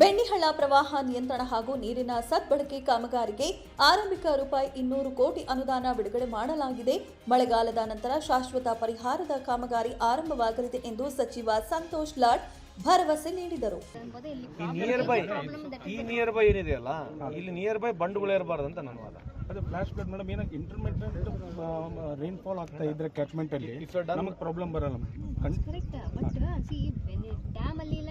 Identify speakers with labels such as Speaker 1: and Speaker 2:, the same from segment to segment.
Speaker 1: ಬೆಣ್ಣಿಹಳ್ಳ ಪ್ರವಾಹ ನಿಯಂತ್ರಣ ಹಾಗೂ ನೀರಿನ ಸದ್ಬಳಕೆ ಕಾಮಗಾರಿಗೆ ಆರಂಭಿಕ ರೂಪಾಯಿ ಇನ್ನೂರು ಕೋಟಿ ಅನುದಾನ ಬಿಡುಗಡೆ ಮಾಡಲಾಗಿದೆ. ಮಳೆಗಾಲದ ನಂತರ ಶಾಶ್ವತ ಪರಿಹಾರದ ಕಾಮಗಾರಿ ಆರಂಭವಾಗಲಿದೆ ಎಂದು ಸಚಿವ ಸಂತೋಷ್ ಲಾಡ್ ಭರವಸೆ ನೀಡಿದರು.
Speaker 2: ಈ ನಿಯರ್ ಬೈ ಈ ನಿಯರ್ ಬೈ ಏನಿದೆಯಲ್ಲ ಇಲ್ಲಿ ನಿಯರ್ ಬೈ ಬಂಡುಗಳು ಇರಬಾರ್ದು ಅಂತ ನನ್ನ ವಾದ.
Speaker 3: ಅದು ಫ್ಲಾಶ್ ಫ್ಲಡ್ ಮೇಡಮ್ ಏನಕ್ಕೆ ಇಂಟರ್ಮೀಡಿಯೇಟ್ ರೈನ್ಫಾಲ್ ಆಗ್ತಾ ಇದ್ರೆ ಕ್ಯಾಚ್ಮೆಂಟ್ ಅಲ್ಲಿ ನಮಗೆ ಪ್ರಾಬ್ಲಮ್ ಬರಲ್ಲ
Speaker 4: ಕರೆಕ್ಟ್ ಬಟ್ ಸಿ ಡ್ಯಾಮ್ ಅಲ್ಲಿ ಎಲ್ಲ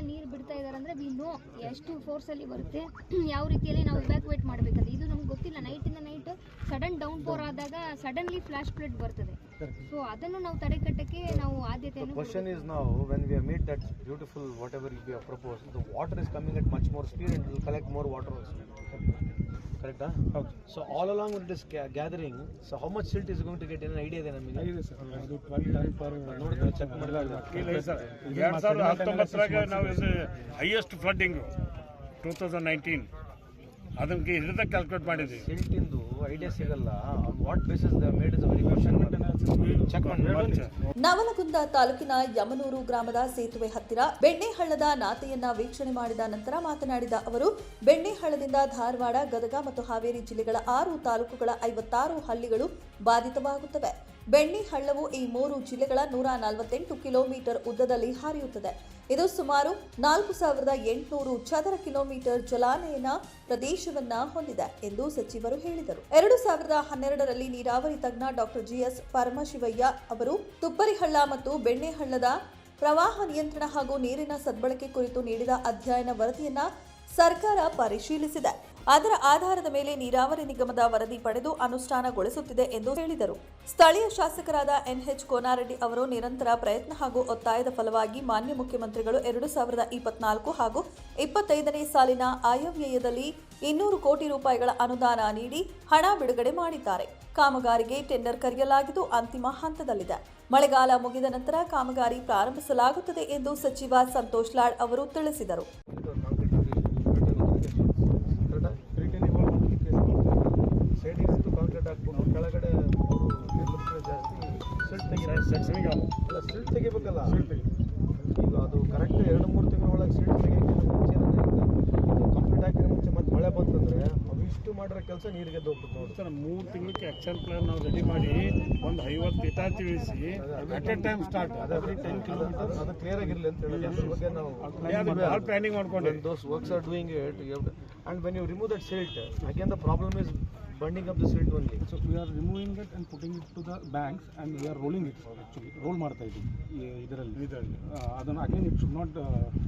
Speaker 4: ಅಂದ್ರೆ ವಿ ನೋ ಎಷ್ಟು ಫೋರ್ಸ್ ಅಲ್ಲಿ ಬರುತ್ತೆ. ಯಾವ ರೀತಿಯಲ್ಲಿ ನಾವು ಇವ್ಯಾಕ್ಯುವೇಟ್ ಮಾಡಬೇಕಂತ. ಇದು ನಮ್ಗೆ ಗೊತ್ತಿಲ್ಲ. ನೈಟ್ ಇಂದ ನೈಟ್ ಸಡನ್ ಡೌನ್ ಪೋರ್ ಆದಾಗ ಸಡನ್ಲಿ ಫ್ಲಾಶ್ ಫ್ಲಡ್ ಬರ್ತದೆ. ಸೊ ಅದನ್ನು ನಾವು ತಡೆಗಟ್ಟಕ್ಕೆ ನಾವು ಆದ್ಯತೆಯನ್ನು
Speaker 2: ಕ್ವಶನ್ ಇಸ್ ನಾವು when we meet that beautiful whatever you propose the water is coming at much more speed and will collect more water ಕರೆಕ್ಟಾ?
Speaker 3: ಹೌದು.
Speaker 2: So all along with this gathering so how much silt is going to get ಏನೋ idea ಇದೆ ನಮಗೆ?
Speaker 3: ಇದೆ sir. ಅದು twelve ton per
Speaker 2: ನೋಡಿದ್ರೆ check ಮಾಡಿದಾಗ
Speaker 5: ಇಲ್ಲ ಸರ್. ಎರಡು ಸಾವಿರದ ಹತ್ತೊಂಬತ್ತರಾಗ ನಾವು highest flooding two thousand nineteen ಅದಕ್ಕೆ ಹಿಡಿದ ಕ್ಯಾಲ್ಕುಲೇಟ್ ಮಾಡಿದ್ವಿ
Speaker 2: ಸಿಲ್ಟ್ ಇಂದು ಐಡಿಯಾ ಸಿಗಲ್ಲ. What basis the made is very question check ಮಾಡಿ
Speaker 1: ನವಲಗುಂದ ತಾಲೂಕಿನ ಯಮನೂರು ಗ್ರಾಮದ ಸೇತುವೆ ಹತ್ತಿರ ಬೆಣ್ಣೆಹಳ್ಳದ ನಾತೆಯನ್ನ ವೀಕ್ಷಣೆ ಮಾಡಿದ ನಂತರ ಮಾತನಾಡಿದ ಅವರು ಬೆಣ್ಣೆಹಳ್ಳದಿಂದ ಧಾರವಾಡ ಗದಗ ಮತ್ತು ಹಾವೇರಿ ಜಿಲ್ಲೆಗಳ ಆರು ತಾಲೂಕುಗಳ ಐವತ್ತಾರು ಹಳ್ಳಿಗಳು ಬಾಧಿತವಾಗುತ್ತವೆ. ಬೆಣ್ಣೆಹಳ್ಳವು ಈ ಮೂರು ಜಿಲ್ಲೆಗಳ ನೂರ ನಲವತ್ತೆಂಟು ಕಿಲೋಮೀಟರ್ ಉದ್ದದಲ್ಲಿ ಹರಿಯುತ್ತದೆ. ಇದು ಸುಮಾರು ನಾಲ್ಕು ಸಾವಿರದ ಎಂಟುನೂರು ಚದರ ಕಿಲೋಮೀಟರ್ ಜಲಾನಯನ ಪ್ರದೇಶವನ್ನ ಹೊಂದಿದೆ ಎಂದು ಸಚಿವರು ಹೇಳಿದರು. ಎರಡು ಸಾವಿರದ ಹನ್ನೆರಡರಲ್ಲಿ ನೀರಾವರಿ ತಜ್ಞ ಡಾಕ್ಟರ್ ಜಿಎಸ್ ಪರಮಶಿವಯ್ಯ ಅವರು ತುಪ್ಪರಿಹಳ್ಳ ಮತ್ತು ಬೆಣ್ಣೆಹಳ್ಳದ ಪ್ರವಾಹ ನಿಯಂತ್ರಣ ಹಾಗೂ ನೀರಿನ ಸದ್ಬಳಕೆ ಕುರಿತು ನೀಡಿದ ಅಧ್ಯಯನ ವರದಿಯನ್ನ ಸರ್ಕಾರ ಪರಿಶೀಲಿಸಿದೆ. ಅದರ ಆಧಾರದ ಮೇಲೆ ನೀರಾವರಿ ನಿಗಮದ ವರದಿ ಪಡೆದು ಅನುಷ್ಠಾನಗೊಳಿಸುತ್ತಿದೆ ಎಂದು ಹೇಳಿದರು. ಸ್ಥಳೀಯ ಶಾಸಕರಾದ ಎನ್ಎಚ್ ಕೋನಾರೆಡ್ಡಿ ಅವರು ನಿರಂತರ ಪ್ರಯತ್ನ ಹಾಗೂ ಒತ್ತಾಯದ ಫಲವಾಗಿ ಮಾನ್ಯ ಮುಖ್ಯಮಂತ್ರಿಗಳು ಎರಡು ಸಾವಿರದ ಇಪ್ಪತ್ನಾಲ್ಕು ಹಾಗೂ ಇಪ್ಪತ್ತೈದನೇ ಸಾಲಿನ ಆಯವ್ಯಯದಲ್ಲಿ ಇನ್ನೂರು ಕೋಟಿ ರೂಪಾಯಿಗಳ ಅನುದಾನ ನೀಡಿ ಹಣ ಬಿಡುಗಡೆ ಮಾಡಿದ್ದಾರೆ. ಕಾಮಗಾರಿಗೆ ಟೆಂಡರ್ ಕರೆಯಲಾಗಿದ್ದು ಅಂತಿಮ ಹಂತದಲ್ಲಿದೆ. ಮಳೆಗಾಲ ಮುಗಿದ ನಂತರ ಕಾಮಗಾರಿ ಪ್ರಾರಂಭಿಸಲಾಗುತ್ತದೆ ಎಂದು ಸಚಿವ ಸಂತೋಷ್ ಲಾಡ್ ಅವರು ತಿಳಿಸಿದರು.
Speaker 2: ಸಿಲ್ಟ್ ತೆಗಿಬೇಕಲ್ಲ. ಈಗ ಅದು ಕರೆಕ್ಟ್ ಎರಡು ಮೂರು ತಿಂಗಳ ಒಳಗೆ ಸಿಲ್ಟ್ ತೆಗಿಯೋಕ್ಕಿಂತ ಮುಂಚೆ ಕಂಪ್ಲೀಟ್ ಹಾಕಿದ ಮುಂಚೆ ಮತ್ತೆ ಮಳೆ ಬಂತಂದ್ರೆ ಅವಿಷ್ಟು ಮಾಡಿರೋ ಕೆಲಸ ನೀರಿಗೆ ಹೋಗ್ತದೆ ನೋಡಿ.
Speaker 5: ಸರ್ ಮೂರು ತಿಂಗಳಿಗೆ ಆಕ್ಷನ್ ಪ್ಲಾನ್ ನಾವು ರೆಡಿ ಮಾಡಿ ಒಂದು ಐವತ್ತು ಇಟಾಚಿ ಇಳಿಸಿ ಅಟ್ ಎ ಟೈಮ್ ಸ್ಟಾರ್ಟ್
Speaker 2: ಅದೇ ಟೆನ್ ಕಿಲೋಮೀಟರ್ ಅದು ಕ್ಲಿಯರ್ ಆಗಿರಲಿ ಅಂತ ಹೇಳಿ ಅದ್ರ ಬಗ್ಗೆ ನಾವು
Speaker 5: ಪ್ಲಾನಿಂಗ್ ಮಾಡ್ಕೊಂಡು.
Speaker 2: Those works are doing it and you you remove and when you remove that silt, again the burning up the silt only.
Speaker 3: So we are removing it and putting it to the banks and we are rolling it actually roll ಮಾಡ್ತಾ ಇದ್ದೀವಿ ಇದರಲ್ಲಿ. ಇದರಲ್ಲಿ. ಅದನ್ನು again it should not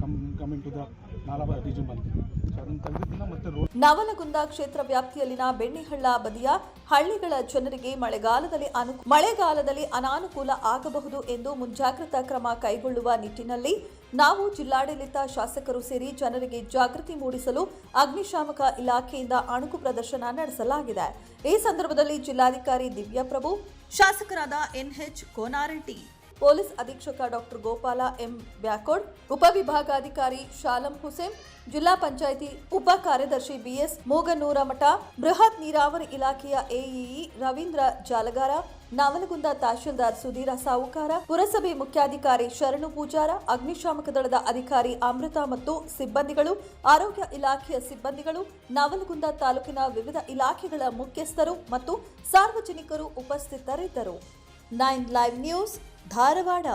Speaker 3: come come coming to the nala region ಅಂತ so ಅದನ್ನು ತೆಗೆದಿದ್ದನ್ನ ಮತ್ತೆ roll
Speaker 1: Navalgund ಕ್ಷೇತ್ರ ವ್ಯಾಪ್ತಿಯಲ್ಲಿನ ಬೆಣ್ಣಿಹಳ್ಳ ಬದಿಯ ಹಳ್ಳಿಗಳ ಜನರಿಗೆ ಮಳೆಗಾಲದಲ್ಲಿ ಅನು, ಮಳೆಗಾಲದಲ್ಲಿ ಅನಾನುಕೂಲ ಆಗಬಹುದು ಎಂದು ಮುಂಜಾಗ್ರತಾ ಕ್ರಮ ಕೈಗೊಳ್ಳುವ ನಿಟ್ಟಿನಲ್ಲಿ ನಾವು ಜಿಲ್ಲಾಡಳಿತ ಶಾಸಕರು ಸೇರಿ ಜನರಿಗೆ ಜಾಗೃತಿ ಮೂಡಿಸಲು ಅಗ್ನಿಶಾಮಕ ಇಲಾಖೆಯಿಂದ ಅಣುಕು ಪ್ರದರ್ಶನ ನಡೆಸಲಾಗಿದೆ. ಈ ಸಂದರ್ಭದಲ್ಲಿ ಜಿಲ್ಲಾಧಿಕಾರಿ ದಿವ್ಯಾಪ್ರಭು ಶಾಸಕರಾದ ಎನ್ಎಚ್ ಕೋನಾರೆಡ್ಡಿ. ಪೊಲೀಸ್ ಅಧೀಕ್ಷಕ ಡಾಕ್ಟರ್ ಗೋಪಾಲ ಎಂ ಬ್ಯಾಕೋಡ್ ಉಪವಿಭಾಗಾಧಿಕಾರಿ ಶಾಲಂ ಹುಸೇನ್, ಜಿಲ್ಲಾ ಪಂಚಾಯಿತಿ ಉಪ ಕಾರ್ಯದರ್ಶಿ ಬಿಎಸ್ ಮೋಗನೂರ ಮಠ, ಬೃಹತ್ ನೀರಾವರಿ ಇಲಾಖೆಯ ಎಇಇ ರವೀಂದ್ರ ಜಾಲಗಾರ ನವಲಗುಂದ ತಹಶೀಲ್ದಾರ್ ಸುಧೀರ ಸಾವುಕಾರ, ಪುರಸಭೆ ಮುಖ್ಯಾಧಿಕಾರಿ ಶರಣು ಪೂಜಾರ, ಅಗ್ನಿಶಾಮಕ ದಳದ ಅಧಿಕಾರಿ ಅಮೃತ ಮತ್ತು ಸಿಬ್ಬಂದಿಗಳು, ಆರೋಗ್ಯ ಇಲಾಖೆಯ ಸಿಬ್ಬಂದಿಗಳು ನವಲಗುಂದ ತಾಲೂಕಿನ ವಿವಿಧ ಇಲಾಖೆಗಳ ಮುಖ್ಯಸ್ಥರು ಮತ್ತು ಸಾರ್ವಜನಿಕರು ಉಪಸ್ಥಿತರಿದ್ದರು. Nine live news Dharwad.